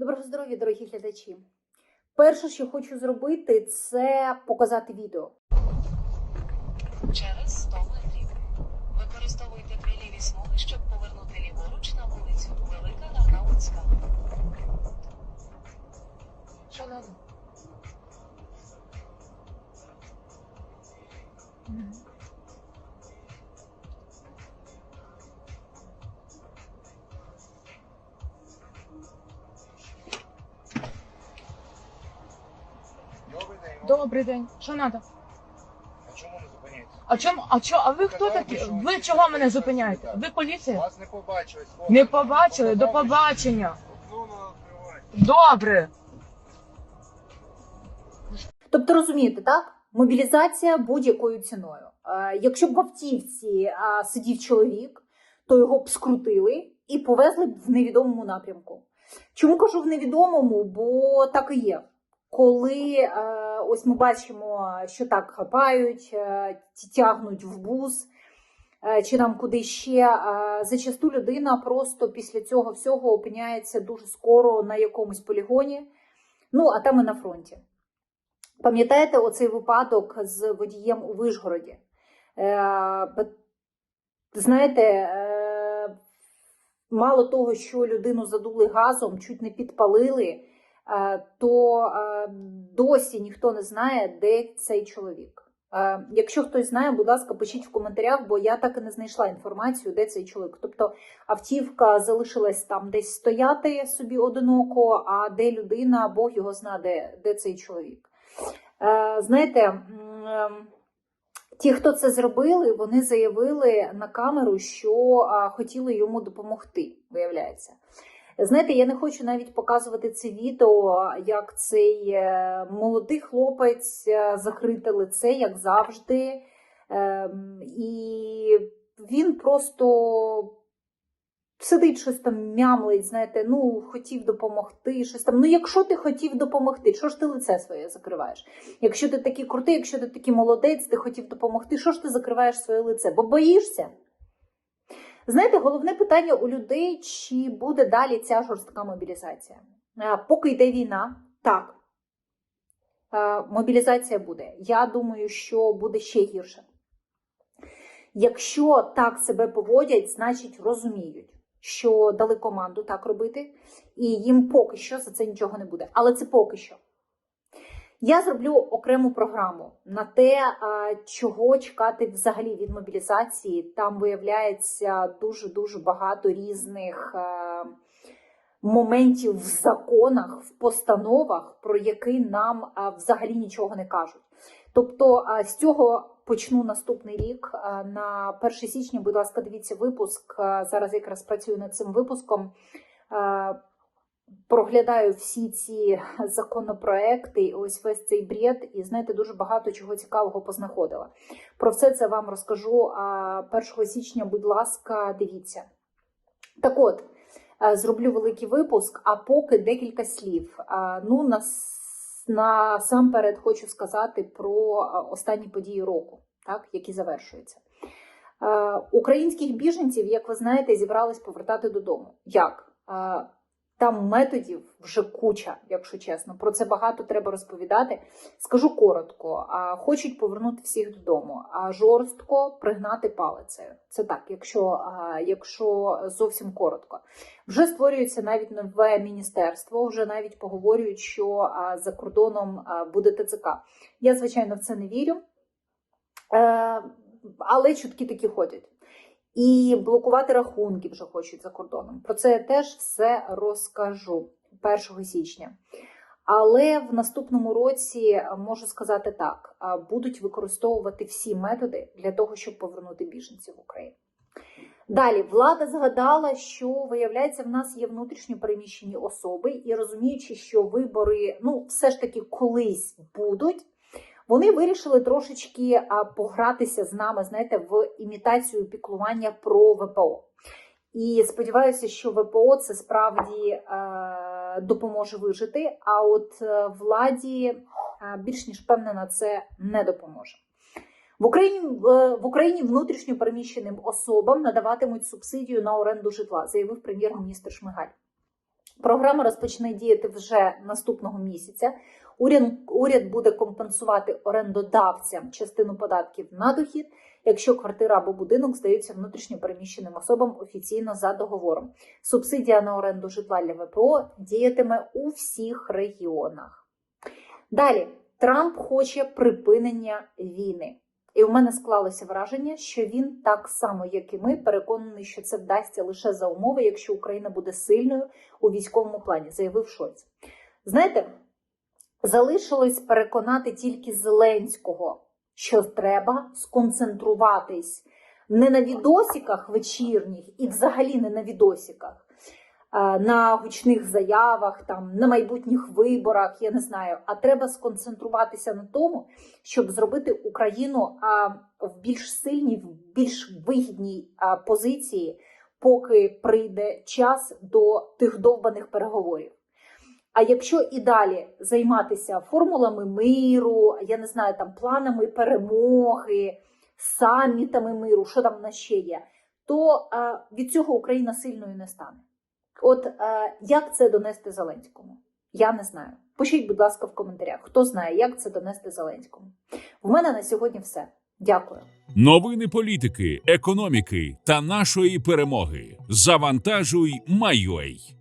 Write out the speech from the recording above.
Доброго здоров'я, дорогі глядачі. Перше, що хочу зробити, це показати відео. Добрий день. Що треба? А чому не зупиняєтесь? А чому? А чо? А ви хто такі? що Ви чого мене зупиняєте? Ви поліція? Вас не побачили. Не побачили. До побачення. Окно не відкривайте. Добре. Тобто, розумієте, так? Мобілізація будь-якою ціною. Е, Якщо б в автівці е, сидів чоловік, то його б скрутили і повезли б в невідомому напрямку. Чому кажу в невідомому? Бо так і є. Коли е, ось ми бачимо, що так хапають, е, тягнуть в бус, е, чи там куди ще, зачасту людина просто після цього всього опиняється дуже скоро на якомусь полігоні, ну а там і на фронті. Пам'ятаєте оцей випадок з водієм у Вишгороді? Знаєте, мало того, що людину задули газом, чуть не підпалили, то е, досі ніхто не знає, де цей чоловік. Е, Якщо хтось знає, будь ласка, пишіть в коментарях, бо я так і не знайшла інформацію, де цей чоловік. Тобто автівка залишилась там десь стояти собі одиноко, а де людина, Бог його знає, де, де цей чоловік. Е, Знаєте, ем, ті, хто це зробили, вони заявили на камеру, що хотіли йому допомогти, виявляється. Знаєте, я не хочу навіть показувати це відео, як цей е, молодий хлопець е, закрите лице, як завжди. Ем, І він просто сидить щось там мямлить, знаєте, ну хотів допомогти, щось там. Ну, якщо ти хотів допомогти, що ж ти лице своє закриваєш? Якщо ти такий крутий, якщо ти такий молодець, ти хотів допомогти, що ж ти закриваєш своє лице? Бо боїшся? Знаєте, головне питання у людей, чи буде далі ця жорстка мобілізація. Поки йде війна, так. Мобілізація буде. Я думаю, що буде ще гірше. Якщо так себе поводять, значить розуміють, що дали команду так робити, і їм поки що за це нічого не буде. Але це поки що. Я зроблю окрему програму на те, чого чекати взагалі від мобілізації. Там виявляється дуже дуже багато різних е, моментів в законах, в постановах, про які нам взагалі нічого не кажуть. Тобто з цього почну наступний рік. На 1 січня, будь ласка, дивіться випуск. Зараз якраз працюю над цим випуском. Проглядаю всі ці законопроекти, ось весь цей бред, і знаєте, дуже багато чого цікавого познаходила. Про все це вам розкажу а, 1 січня, будь ласка, дивіться. Так от, е, зроблю великий випуск, а поки декілька слів. Ну, нас- насамперед хочу сказати про останні події року, так, які завершуються. Е, Українських біженців, як ви знаєте, зібрались повертати додому. Як? Там методів вже куча, якщо чесно. Про це багато треба розповідати. Скажу коротко: хочуть повернути всіх додому, а жорстко пригнати палицею. Це так, якщо, якщо зовсім коротко. Вже створюється навіть нове міністерство, вже навіть поговорюють, що за кордоном буде ТЦК. Я, звичайно, в це не вірю, е, але чутки такі ходять. І блокувати рахунки вже хочуть за кордоном. Про це я теж все розкажу 1 січня. Але в наступному році е, можу сказати так: будуть використовувати всі методи для того, щоб повернути біженців в Україну. Далі влада згадала, що виявляється, в нас є внутрішньо переміщені особи, і розуміючи, що вибори ну все ж таки колись будуть. Вони вирішили трошечки погратися з нами, знаєте, в імітацію піклування про ВПО. І сподіваюся, що ВПО це справді е, допоможе вижити. А от е, владі е, більш ніж впевнена, це не допоможе. В Україні е, в Україні внутрішньо переміщеним особам надаватимуть субсидію на оренду житла, заявив прем'єр-міністр Шмигаль. Програма розпочне діяти вже наступного місяця. Уряд, уряд буде компенсувати орендодавцям частину податків на дохід, якщо квартира або будинок здаються внутрішньо переміщеним особам офіційно за договором. Субсидія на оренду житла для ВПО діятиме у всіх регіонах. Далі Трамп хоче припинення війни. І в мене склалося враження, що він так само, як і ми, переконаний, що це вдасться лише за умови, якщо Україна буде сильною у військовому плані, заявив Шольц. Знаєте, залишилось переконати тільки Зеленського, що треба сконцентруватись не на відосиках вечірніх і взагалі не на відосиках, на гучних заявах, там, на майбутніх виборах, я не знаю, а треба сконцентруватися на тому, щоб зробити Україну в більш сильній, в більш вигідній позиції, поки прийде час до тих довбаних переговорів. А якщо і далі займатися формулами миру, я не знаю, там планами перемоги, самітами миру, що там в нас ще є, то а, від цього Україна сильною не стане. От е, як це донести Зеленському? Я не знаю. Пишіть, будь ласка, в коментарях, хто знає, як це донести Зеленському. В мене на сьогодні все. Дякую. Новини політики, економіки та нашої перемоги. Завантажуй, Майой.